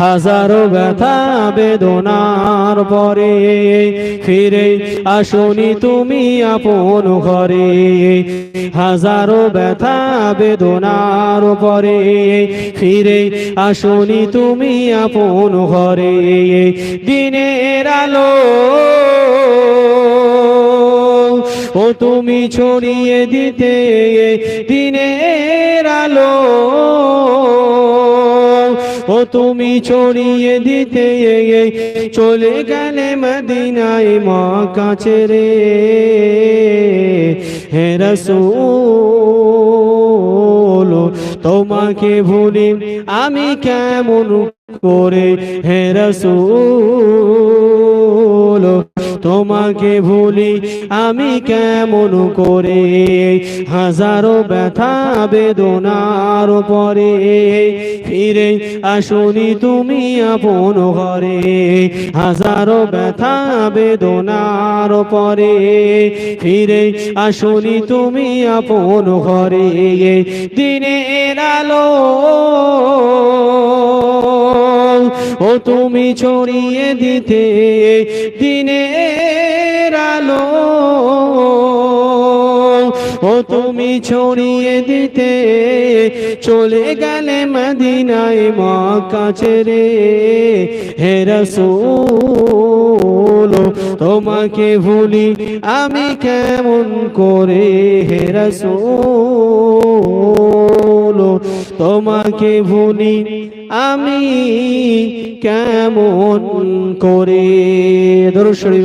হাজারো ব্যথা বেদনার পরে ফিরে আসনি তুমি আপন ঘরে। হাজারো ব্যথা বেদনার পরে ফিরে আসনি তুমি আপন ঘরে। দিনের আলো, ও তুমি ছড়িয়ে দিতে। দিনের আলো ও তুমি ছড়িয়ে দিতে চলে গেলে মদিনায় মা কাছে রে হে তোমাকে ভুলি আমি কেমন করে? হে রসুল তোমাকে ভুলি আমি কেমন করে? হাজারো ব্যথা, বেদনার পরে ফিরে আসনি তুমি আপন ঘরে। হাজারো ব্যথা, বেদনার পরে ফিরে আসনি তুমি আপন ঘরে। দিনের আলো ও তুমি ছড়িয়ে দিতে দিনের আলো। ও তুমি ছড়িয়ে দিতে চলে গেলে মদিনায় মা কাছে রে হে রসুল, তোমাকে ভুলি আমি কেমন করে? হে রসুল তোমাকে ভুলি আমি কেমন করে? দর্শরী